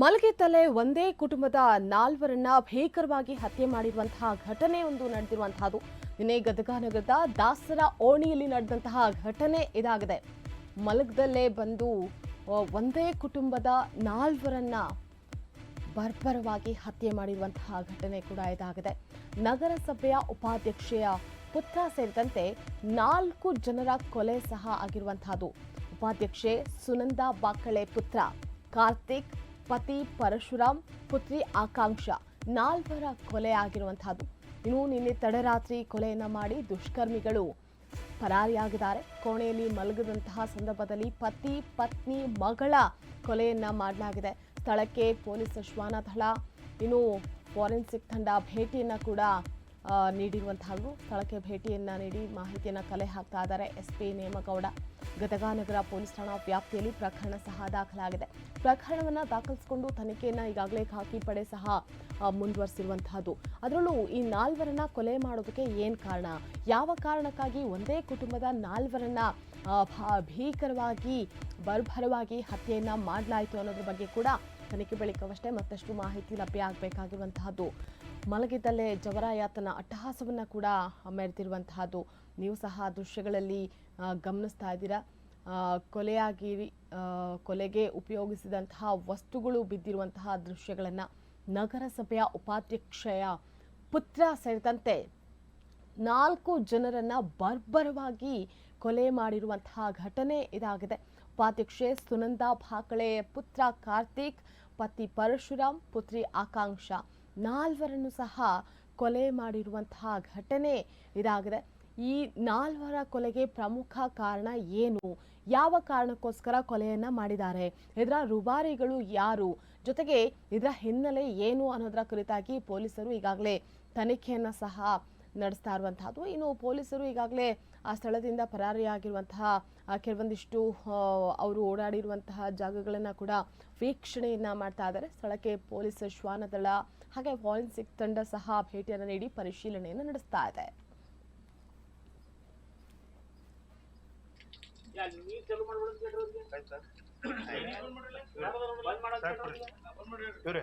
ಮಲಗಿದ್ದಲ್ಲೇ ಒಂದೇ ಕುಟುಂಬದ ನಾಲ್ವರನ್ನ ಭೀಕರವಾಗಿ ಹತ್ಯೆ ಮಾಡಿರುವಂತಹ ಘಟನೆ ಒಂದು ನಡೆದಿರುವಂತಹದ್ದು. ನಿನ್ನೆ ಗದಗನಗರದ ದಾಸರ ಓಣಿಯಲ್ಲಿ ನಡೆದಂತಹ ಘಟನೆ ಇದಾಗಿದೆ. ಮಲಗದಲ್ಲೇ ಬಂದು ಒಂದೇ ಕುಟುಂಬದ ನಾಲ್ವರನ್ನ ಬರ್ಬರವಾಗಿ ಹತ್ಯೆ ಮಾಡಿರುವಂತಹ ಘಟನೆ ಕೂಡ ಇದಾಗಿದೆ. ನಗರಸಭೆಯ ಉಪಾಧ್ಯಕ್ಷೆಯ ಪುತ್ರ ಸೇರಿದಂತೆ ನಾಲ್ಕು ಜನರ ಕೊಲೆ ಸಹ ಆಗಿರುವಂತಹದ್ದು. ಉಪಾಧ್ಯಕ್ಷೆ ಸುನಂದಾ ಬಾಕಳೆ ಪುತ್ರ, ಕಾರ್ತಿಕ್ ಪತಿ ಪರಶುರಾಮ್, ಪುತ್ರಿ ಆಕಾಂಕ್ಷ, ನಾಲ್ವರ ಕೊಲೆ ಆಗಿರುವಂತಹದ್ದು ಇನ್ನು ನಿನ್ನೆ ತಡರಾತ್ರಿ ಕೊಲೆಯನ್ನ ಮಾಡಿ ದುಷ್ಕರ್ಮಿಗಳು ಪರಾರಿಯಾಗಿದ್ದಾರೆ. ಕೋಣೆಯಲ್ಲಿ ಮಲಗದಂತಹ ಸಂದರ್ಭದಲ್ಲಿ ಪತಿ, ಪತ್ನಿ, ಮಗಳ ಕೊಲೆಯನ್ನ ಮಾಡಲಾಗಿದೆ. ಸ್ಥಳಕ್ಕೆ ಪೊಲೀಸ್ ಶ್ವಾನ ದಳ ಇನ್ನು ಫಾರೆನ್ಸಿಕ್ ತಂಡ ಭೇಟಿಯನ್ನ ಕೂಡ ಆ, ನೀಡಿರುವಂತಹದ್ದು ಸ್ಥಳಕ್ಕೆ ಭೇಟಿಯನ್ನ ನೀಡಿ ಮಾಹಿತಿಯನ್ನು ಕಲೆ ಹಾಕ್ತಾ ಇದ್ದಾರೆ ಎಸ್ ಪಿ ನೇಮಗೌಡ. ಗದಗಾನಗರ ಪೊಲೀಸ್ ಠಾಣಾ ವ್ಯಾಪ್ತಿಯಲ್ಲಿ ಪ್ರಕರಣ ಸಹ ದಾಖಲಾಗಿದೆ. ಪ್ರಕರಣವನ್ನ ದಾಖಲಿಸಿಕೊಂಡು ತನಿಖೆಯನ್ನ ಈಗಾಗಲೇ ಖಾಕಿ ಪಡೆ ಸಹ ಮುಂದುವರಿಸಿರುವಂತಹದ್ದು. ಅದರಲ್ಲೂ ಈ ನಾಲ್ವರನ್ನ ಕೊಲೆ ಮಾಡೋದಕ್ಕೆ ಏನು ಕಾರಣ? ಯಾವ ಕಾರಣಕ್ಕಾಗಿ ಒಂದೇ ಕುಟುಂಬದ ನಾಲ್ವರನ್ನ ಭೀಕರವಾಗಿ ಬರ್ಭರವಾಗಿ ಹತ್ಯೆಯನ್ನ ಮಾಡಲಾಯಿತು ಅನ್ನೋದ್ರ ಬಗ್ಗೆ ಕೂಡ ತನಿಖೆ ಬಳಿಕವಷ್ಟೇ ಮತ್ತಷ್ಟು ಮಾಹಿತಿ ಲಭ್ಯ ಆಗಬೇಕಾಗಿರುವಂತಹದ್ದು. ಮಲಗಿದ್ದಲ್ಲೇ ಜವರಾಯಾತನ ಅಟ್ಟಹಾಸವನ್ನು ಕೂಡ ಮೆರೆದಿರುವಂತಹದ್ದು. ನೀವು ಸಹ ದೃಶ್ಯಗಳಲ್ಲಿ ಗಮನಿಸ್ತಾ ಇದ್ದೀರಾ? ಕೊಲೆಯಾಗಿ ಕೊಲೆಗೆ ಉಪಯೋಗಿಸಿದಂತಹ ವಸ್ತುಗಳು ಬಿದ್ದಿರುವಂತಹ ದೃಶ್ಯಗಳನ್ನು ನಗರಸಭೆಯ ಉಪಾಧ್ಯಕ್ಷೆಯ ಪುತ್ರ ಸೇರಿದಂತೆ ನಾಲ್ಕು ಜನರನ್ನ ಬರ್ಬರವಾಗಿ ಕೊಲೆ ಮಾಡಿರುವಂತಹ ಘಟನೆ ಇದಾಗಿದೆ. ಉಪಾಧ್ಯಕ್ಷೆ ಸುನಂದಾ ಭಾಕಳೆ, ಪುತ್ರ ಕಾರ್ತಿಕ್, ಪತಿ ಪರಶುರಾಮ್, ಪುತ್ರಿ ಆಕಾಂಕ್ಷ. ನಾಲ್ವರನ್ನು ಸಹ ಕೊಲೆ ಮಾಡಿರುವಂತಹ ಘಟನೆ ಇದಾಗಿದೆ. ಈ ನಾಲ್ವರ ಕೊಲೆಗೆ ಪ್ರಮುಖ ಕಾರಣ ಏನು? ಯಾವ ಕಾರಣಕ್ಕೋಸ್ಕರ ಕೊಲೆಯನ್ನ ಮಾಡಿದ್ದಾರೆ? ಇದರ ರುಬಾರಿಗಳು ಯಾರು? ಜೊತೆಗೆ ಇದರ ಹಿನ್ನೆಲೆ ಏನು ಅನ್ನೋದರ ಕುರಿತಾಗಿ ಪೊಲೀಸರು ಈಗಾಗಲೇ ತನಿಖೆಯನ್ನ ಸಹ ನಡೆಸ್ತಾ ಇರುವಂತಹದ್ದು. ಇನ್ನು ಪೊಲೀಸರು ಈಗಾಗಲೇ ಆ ಸ್ಥಳದಿಂದ ಪರಾರಿಯಾಗಿರುವಂತಹ ಕೆಲವೊಂದಿಷ್ಟು ಅವರು ಓಡಾಡಿರುವಂತಹ ಜಾಗಗಳನ್ನು ಕೂಡ ವೀಕ್ಷಣೆಯನ್ನ ಮಾಡ್ತಾ ಇದ್ದಾರೆ. ಸ್ಥಳಕ್ಕೆ ಪೊಲೀಸ್ ಶ್ವಾನ ದಳ ಹಾಗೆ ಫಾರೆನ್ಸಿಕ್ ತಂಡ ಸಹ ಭೇಟಿಯನ್ನು ನೀಡಿ ಪರಿಶೀಲನೆಯನ್ನು ನಡೆಸ್ತಾ ಇದೆ. ನೀರ್